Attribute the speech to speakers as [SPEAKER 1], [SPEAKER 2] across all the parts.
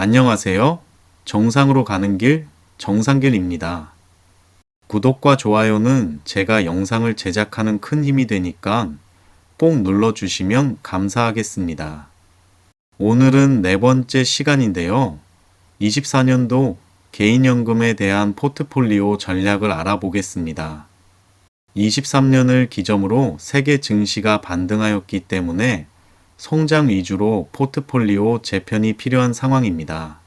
[SPEAKER 1] 안녕하세요. 정상으로 가는 길 정상길입니다. 구독과 좋아요는 제가 영상을 제작하는 큰 힘이 되니까 꼭 눌러주시면 감사하겠습니다. 오늘은 네 번째 시간인데요. 24년도 개인연금에 대한 포트폴리오 전략을 알아보겠습니다. 23년을 기점으로 세계 증시가 반등하였기 때문에 성장 위주로 포트폴리오 재편이 필요한 상황입니다.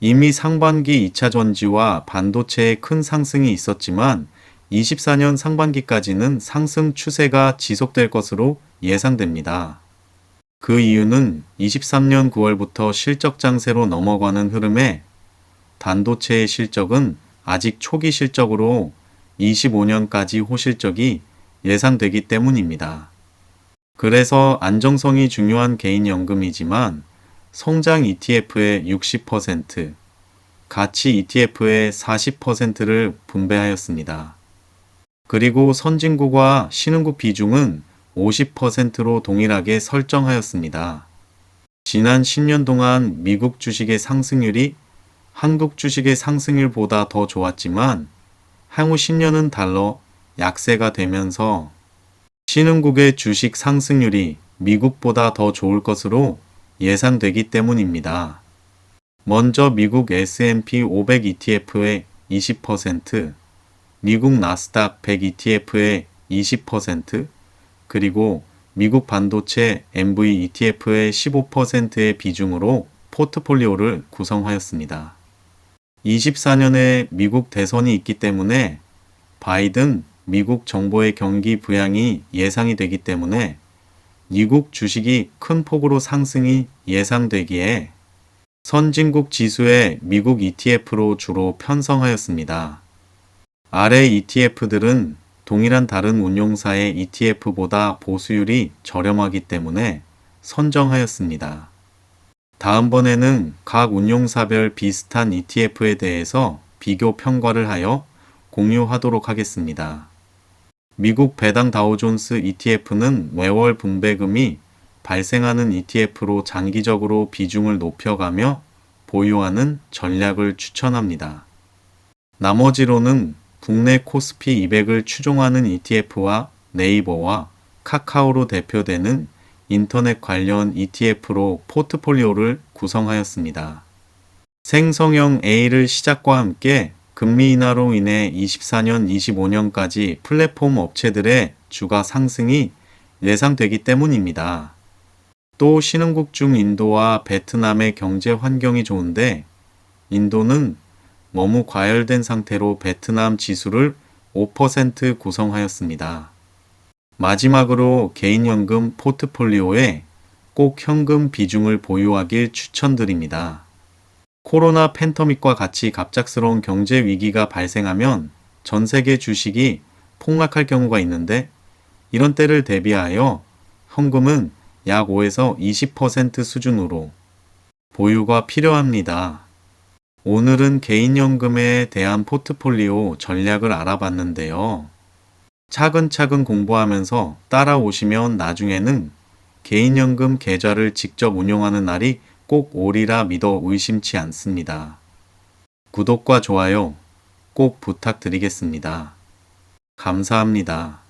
[SPEAKER 1] 이미 상반기 2차 전지와 반도체의 큰 상승이 있었지만 24년 상반기까지는 상승 추세가 지속될 것으로 예상됩니다. 그 이유는 23년 9월부터 실적 장세로 넘어가는 흐름에 반도체의 실적은 아직 초기 실적으로 25년까지 호실적이 예상되기 때문입니다. 그래서 안정성이 중요한 개인연금이지만 성장 ETF의 60%, 가치 ETF의 40%를 분배하였습니다. 그리고 선진국과 신흥국 비중은 50%로 동일하게 설정하였습니다. 지난 10년 동안 미국 주식의 상승률이 한국 주식의 상승률보다 더 좋았지만 향후 10년은 달러 약세가 되면서 신흥국의 주식 상승률이 미국보다 더 좋을 것으로 예상되기 때문입니다. 먼저 미국 S&P 500 ETF의 20%, 미국 나스닥 100 ETF의 20%, 그리고 미국 반도체 MV ETF의 15%의 비중으로 포트폴리오를 구성하였습니다. 24년에 미국 대선이 있기 때문에 바이든 미국 정부의 경기 부양이 예상이 되기 때문에 미국 주식이 큰 폭으로 상승이 예상되기에 선진국 지수의 미국 ETF로 주로 편성하였습니다. 아래 ETF들은 동일한 다른 운용사의 ETF보다 보수율이 저렴하기 때문에 선정하였습니다. 다음번에는 각 운용사별 비슷한 ETF에 대해서 비교 평가를 하여 공유하도록 하겠습니다. 미국 배당 다우존스 ETF는 매월 분배금이 발생하는 ETF로 장기적으로 비중을 높여가며 보유하는 전략을 추천합니다. 나머지로는 국내 코스피 200을 추종하는 ETF와 네이버와 카카오로 대표되는 인터넷 관련 ETF로 포트폴리오를 구성하였습니다. 생성형 A를 시작과 함께 금리 인하로 인해 24년, 25년까지 플랫폼 업체들의 주가 상승이 예상되기 때문입니다. 또 신흥국 중 인도와 베트남의 경제 환경이 좋은데 인도는 너무 과열된 상태로 베트남 지수를 5% 구성하였습니다. 마지막으로 개인연금 포트폴리오에 꼭 현금 비중을 보유하길 추천드립니다. 코로나 팬터믹과 같이 갑작스러운 경제 위기가 발생하면 전 세계 주식이 폭락할 경우가 있는데 이런 때를 대비하여 현금은 약 5에서 20% 수준으로 보유가 필요합니다. 오늘은 개인연금에 대한 포트폴리오 전략을 알아봤는데요. 차근차근 공부하면서 따라오시면 나중에는 개인연금 계좌를 직접 운용하는 날이 꼭 오리라 믿어 의심치 않습니다. 구독과 좋아요 꼭 부탁드리겠습니다. 감사합니다.